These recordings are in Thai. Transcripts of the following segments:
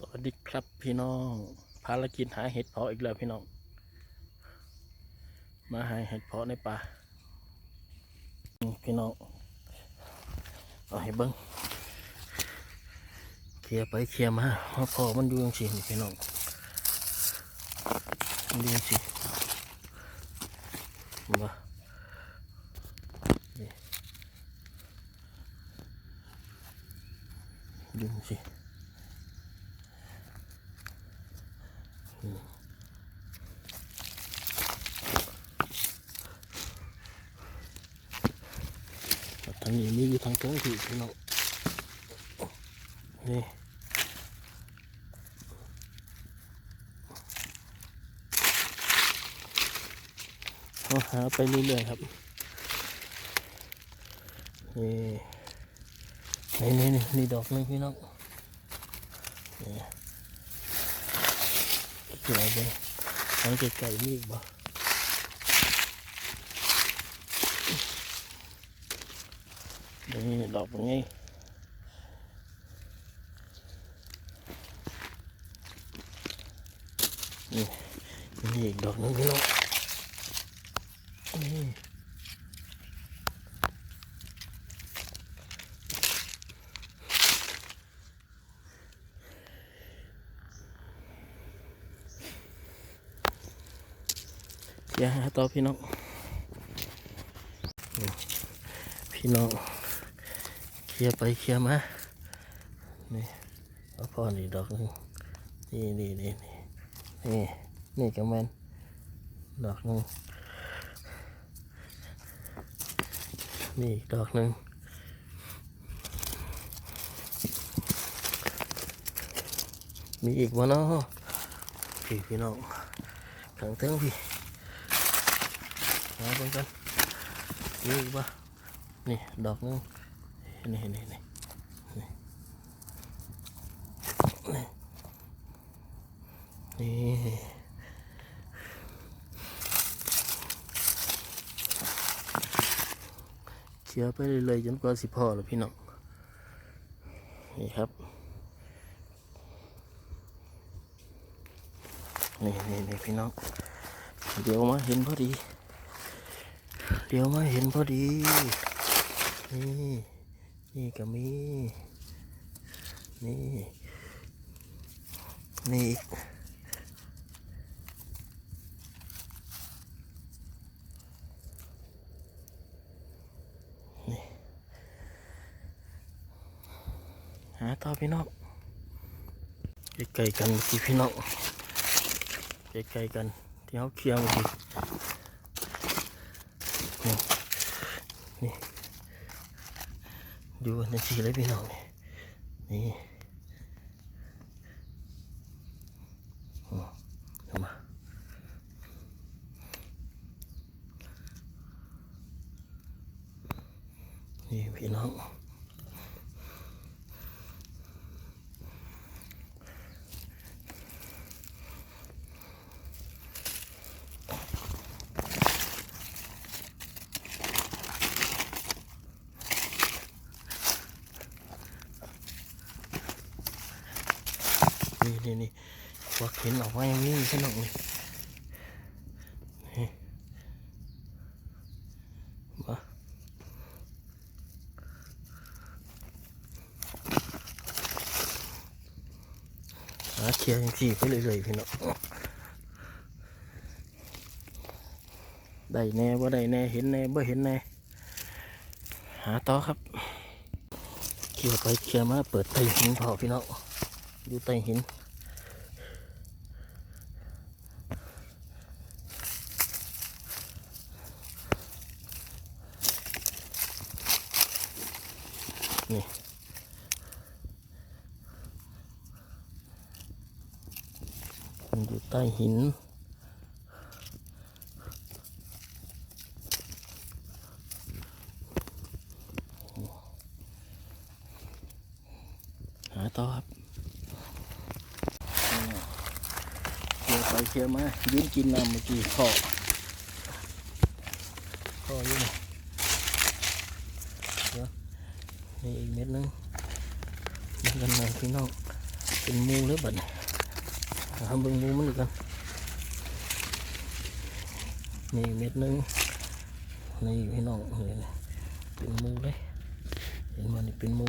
สวัสดีครับพี่น้อง ภารกิจหาเห็ดเพาะอีกแล้วพี่น้อง มาหาเห็ดเพาะในป่าพี่น้องเอาให้เบิ้งเคลียไปเคลียมาเพาะพอมันอยู่ยังสินี่พี่น้องมันอยู่ยังสิมานี่อยู่ยังสิ ทางนี้มีอยู่ทางตรงที่ พี่น้องนี่เราหาไปเรื่อยๆครับนี่นี่นี่นี่ดอกนึงพี่น้องนี่เกี่ยวไปทางไกลๆมีอีกบ่ นี่ดอกนี้นี่นี่อีกดอกนึงพี่น้องนี่อย่าหาต่อพี่น้องพี่น้อง เคลียร์ไปเคลียร์มา นี่เอาพอนี่ดอกหนึงนี่นี่นี่นี่นี่นี่ก็แมนดอกหนึงนี่อีกดอกหนึงมีอีกวะเนาะพี่พี่น้องขังเทิงพี่มาเบิ่งกันมีอีกปะนี่ดอกหนึง นี่นี่นี่นี่นี่เชียร์ไปเรื่อยๆจนกว่าสิพอแล้วพี่น้องนี่ครับ นี่นี่นี่พี่น้อง เดี๋ยวมาเห็นพอดี เดี๋ยวมาเห็นพอดี นี่ นี่ก็มี นี่ นี่อีกหาต่อพี่น้องใกลๆกันเมื่อกี้พี่น้องใกลๆกันที่เขาเคลียร์เมื่อกี้นี่นี่ ดูในสีเลยพี่น้องนี่นี่โอ้ามานี่พี่น้อง นี่นี่นี่วักเห็นออกมาอย่างนี้พี่น้องนี่นี่มาหาเคลียร์ย่างที่ไปเรื่อยๆพี่น้องได้แน่ว่าได้แน่เห็นแน่บ่เห็นแน่หาต่อครับเคลียร์ไปเคลียร์มาเปิดไตหินพอพี่น้องดูไตหิน นี่มันอยู่ใต้หินหาต่อครับเขี่ยไปเขี่ยมายืนกินน้ำเมื่อกี้ขอขออยู่นี่ เม็ดนึงมันกันหน่อยพี่น้องเป็นมูเลยบัดนี้ทำเบิ่งมูมันดูกันนี่เม็ดนึงนี่พี่น้องนี่เป็นมูเลยเห็นมันนี่เป็นมู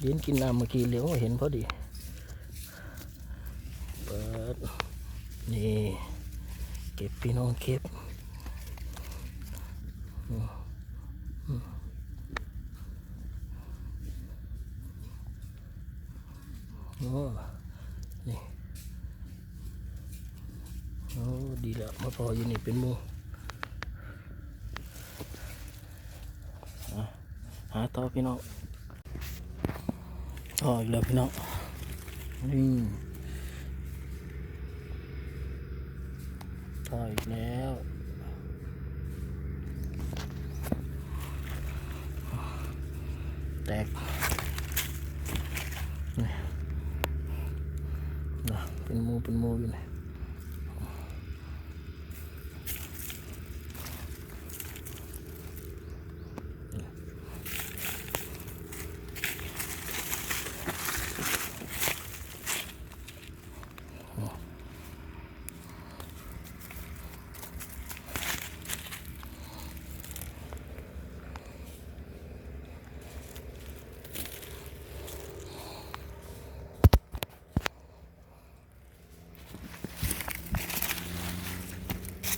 เดินกินน้ำเมื่อกี้เหลียวเห็นพอดีเปิดนี่เก็บพี่น้องเก็บอืมอืม โอ้นี่โอ้ดีแล้วมาพออยู่นี่เป็นหมูอะหาต่อพี่น้องต่ออีกแล้วพี่น้องนี่ต่ออีกแล้วแตกนี่นะ เป็นหมูเป็นหมูอยู่นี่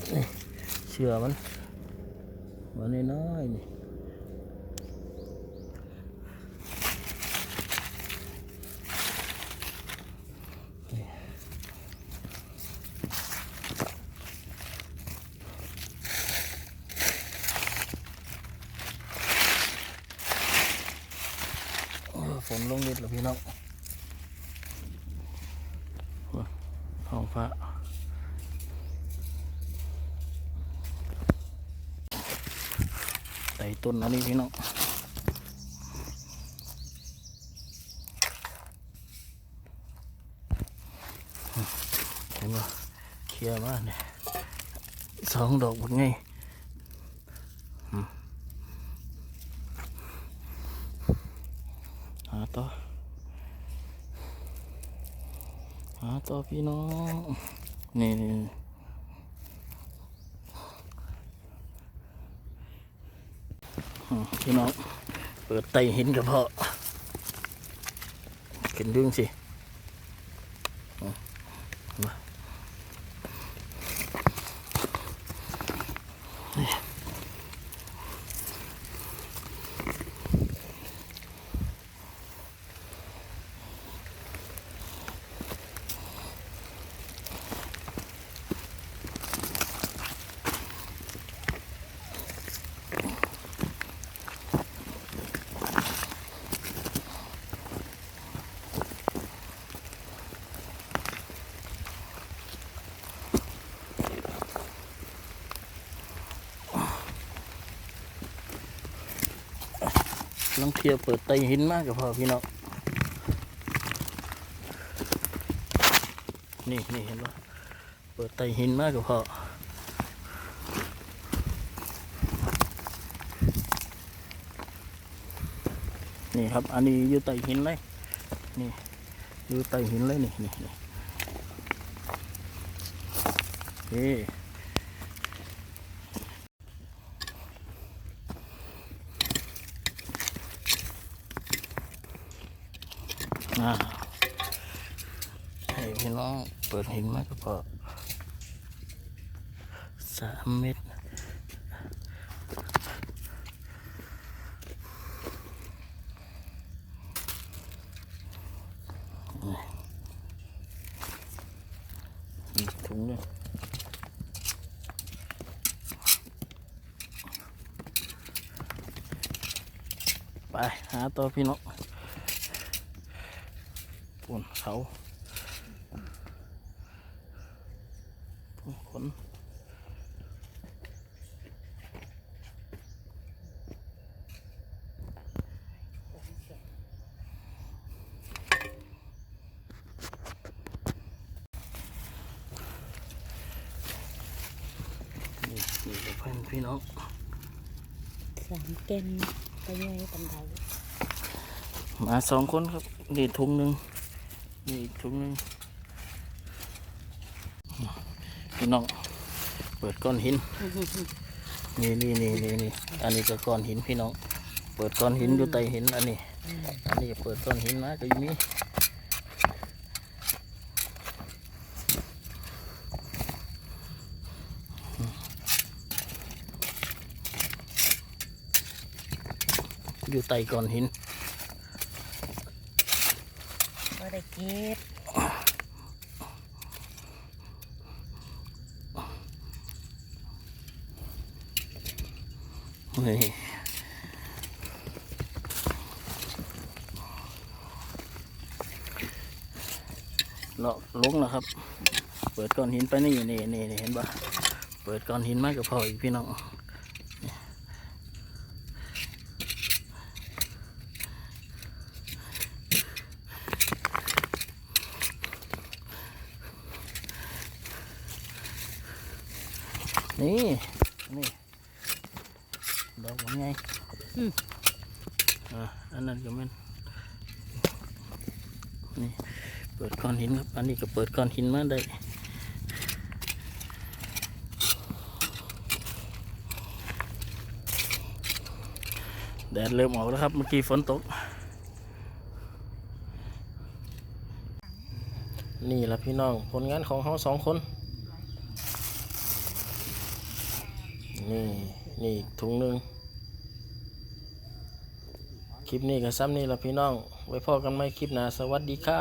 เชื่อมันมันน้อยนี่โอ้ฝนลงนิดแล้วพี่น้องท้องฟ้า ใส่ ต้นอันนี้พี่น้องเห็นว่เคลียร์มากเนี่ยสองดอกหมดไงหาต่อหาต่อพี่น้องนี่นี่ อืม พี่น้อง เปิดไตหินกระเพาะเข็นดึงสิมา เทียเปิดไตหินมากกระเพาะพี่น้องนี่นี่เห็นปะเปิดไตหินมากกระเพาะนี่ครับ อันนี้อยู่ไตหินเลย นี่อยู่ไตหินเลยนี่นี่นี่เฮ้อ่าให้พี่น้องเปิดหินมากกระเพาะสามเม็ดถุงหนึงไป หาตัวพี่น้อง ปุ่นเขาปุ่นขนนี่นี่กับเพื่อนพี่น้องสามเกนไปไงปันไดมาสองคนครับ นี่ถุงหนึ่ง นี่อีกถุงหนึงพี่น้องเปิดก้อนหิน นี่นี่นี่นี่นี่อันนี้ก็ก้อนหินพี่น้อง เปิดก้อนหินอยู่ใต้หินอันนี้ อันนี้เปิดก้อนหินมาก็อยู่นี่อยู่ใต้ก้อนหิน บ่ ได้เก็บนี่เลาะลงนะครับ เปิดก้อนหินไปนี่นี่นี่นี่เห็นปะเปิดก้อนหินมากกับพออีกพี่น้อง นี่นี่ดอกมันไงอ่าอันนั้นก็แมันนี่เปิดก้อนหินครับอันนี้ก็เปิดก้อนหินมาได้แดดเริ่มออกแล้วครับเมื่อกี้ฝนตก นี่แหละพี่น้องผลงานของเขาสองคน นี่นี่อีกถุงหนึ่งคลิปนี้ก็ซ้ำนี่ละพี่น้อง ไว้พอกันไหมคลิปหน้าสวัสดีครับ